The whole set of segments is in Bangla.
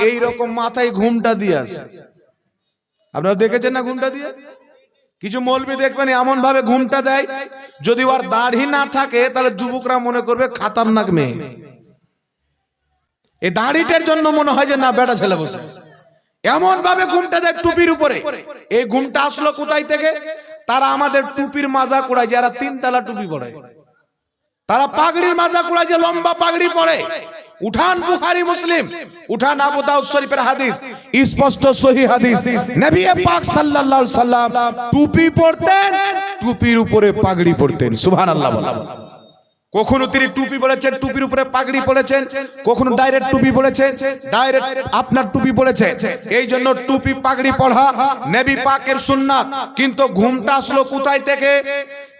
এই রকম মাথায় ঘুমটা দিয়ে আছে। আপনারা দেখেছেন না ঘুমটা দিয়ে? কিছু মলবি দেখবেন এমন ভাবে ঘুমটা দেয়, যদি ওর দাড়ি না থাকে, তাহলে যুবকরা মনে করবে খাতারনাক মেয়ে। এই দাড়িটার জন্য মনে হয় যে, না, বেটা ছেলে বসে এমন ভাবে ঘুমটা দেয় টুপির উপরে। এই ঘুমটা আসলো কোথায় থেকে? তারা আমাদের টুপির মাজা কুড়ায় যারা তিন তালা টুপি পড়ে। তারা পাগড়ির মাজা কুড়ায় যে, লম্বা পাগড়ি পড়ে। উঠান বুখারি মুসলিম, উঠান আবু দাউদ শরীফের হাদিস, স্পষ্ট সহি হাদিস। নবী পাক সাল্লাল্লাহু আলাইহি সাল্লাম টুপি পরতেন, টুপির উপরে পাগড়ি পরতেন, সুবহানাল্লাহ বলা কখনো তিনি টুপি বলেছেন, টুপির উপরে পাগড়ি পড়েছেন কখনো ডাইরেক্ট টুপি পড়েছেন ডাইরেক্ট আপনার টুপি পড়েছে এই জন্য টুপি পাগড়ি পড়া নেবি পাকের সুন্নাত। কিন্তু ঘুমটা আসলো কোথায় থেকে?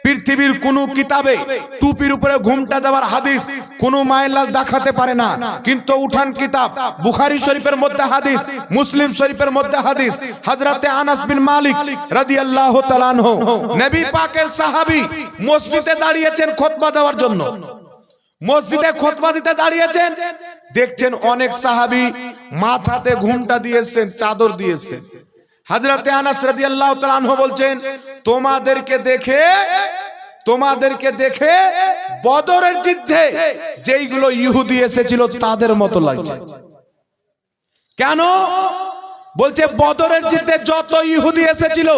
পৃথিবীর কোন কিতাবে টুপির উপরে ঘুমটা দেওয়ার হাদিস কোন মাইলা দেখাতে পারে না। কিন্তু উঠান কিতাব, বুখারী শরীফের মধ্যে হাদিস, মুসলিম শরীফের মধ্যে হাদিস, হযরতে আনাস বিন মালিক রাদিয়াল্লাহু তাআলা আনহু। নবী পাকের সাহাবী মসজিদে দাঁড়িয়েছেন খুতবা দেওয়ার জন্য। মসজিদে খুতবা দিতে দাঁড়িয়েছেন। দেখছেন অনেক সাহাবী মাথাতে ঘুমটা দিয়েছেন, চাদর দিয়েছেন। হযরতে আনাস রাদিয়াল্লাহু তাআলা আনহু বলছেন, তোমাদেরকে দেখে তোমাদেরকে দেখে বদরের যুদ্ধে যেইগুলো ইহুদি এসেছিল তাদের মতো লাগছে। কেন? বলছে, বদরের যুদ্ধে যত ইহুদি এসেছিল,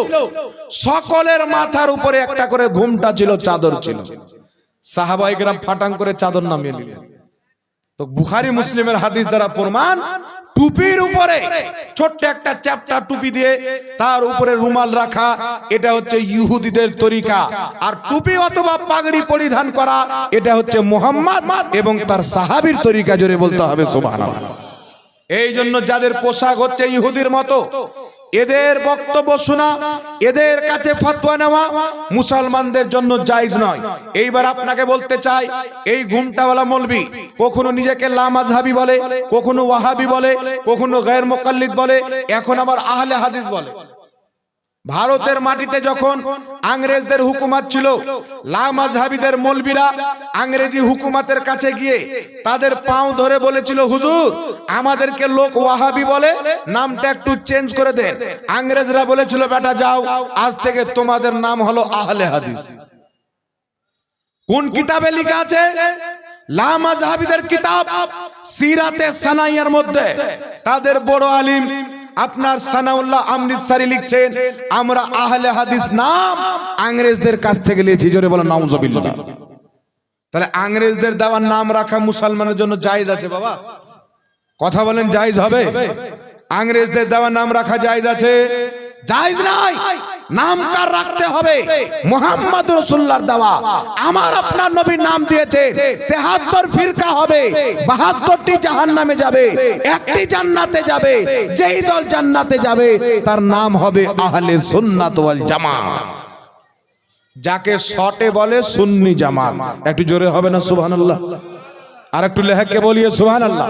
সকলের মাথার উপরে একটা করে ঘুমটা ছিল, চাদর ছিল। সাহাবাইকেরাম ফাটাং করে চাদর নামিয়ে নিলেন। তো বুখারি মুসলিমের হাদিস দ্বারা প্রমাণ টুপির উপরে ছোট্ট একটা চ্যাপটা টুপি দিয়ে তার উপরে রুমাল রাখা, এটা হচ্ছে ইহুদিদের তরিকা। আর টুপি অথবা পাগড়ি পরিধান করা, এটা হচ্ছে মোহাম্মদ এবং তার সাহাবির তরিকা, জোরে বলতে হবে, সুবহানাল্লাহ। এই জন্য যাদের পোশাক হচ্ছে ইহুদির মতো এদের বক্তব্য শোনা, এদের কাছে ফতোয়া নেওয়া মুসলমানদের জন্য জায়েজ নয়। এইবার আপনাকে বলতে চাই, এই ঘুমটাওয়ালা মলবি কখনো নিজেকে লামাজহাবি বলে, কখনো ওয়াহাবি বলে, কখনো গায়ের মোকাল্লিদ বলে, এখন আবার আহলে হাদিস বলে। ভারতের মাটিতে যখন আংরেজদের হুকুমাত ছিল লামাজহাবিদের মলবিরা আংরেজি হুকুমাতের কাছে গিয়ে তাদের পাও ধরে বলেছিল হুজুর আমাদেরকে লোক ওয়াহাবি বলে নামটা একটু চেঞ্জ করে দেন আংরেজরা বলেছিল বেটা যাও আজ থেকে তোমাদের নাম হলো আহলে হাদিস। কোন কিতাবে লেখা আছে? লামাজহাবিদের কিতাব সিরাতে সানাইয়ার মধ্যে। তাদের বড় আলিম আপনার সানাউল্লাহ অমৃতসারি লিখছেন, আমরা আহলে হাদিস নাম আংরেজদের কাছ থেকে নিয়েছি জোরে বলেন, নাউজুবিল্লাহ। তাহলে আংরেজদের দেওয়ার নাম রাখা মুসলমানের জন্য জায়েজ আছে বাবা। কথা বলেন, জায়েজ হবে? আংরেজদের দেওয়ার নাম রাখা জায়েজ আছে। জায়েজ নাই। নাম কার রাখতে হবে? মোহাম্মদ রসুল্লাহর দেওয়া। আমার আপনার নবীর নাম দিয়েছে, তেহাত্তর ফিরকা হবে, বাহাত্তরটি জাহান নামে যাবে, একটি জান্নাতে যাবে, যেই দল জান্নাতে যাবে, তার নাম হবে আহলে সুন্নাত জামাত। যাকে শটে বলে সুন্নি জামাত। একটু জোরে হবে না, সুবহানাল্লাহ? আর একটু লেহাকে বলিয়ে সুবহানাল্লাহ।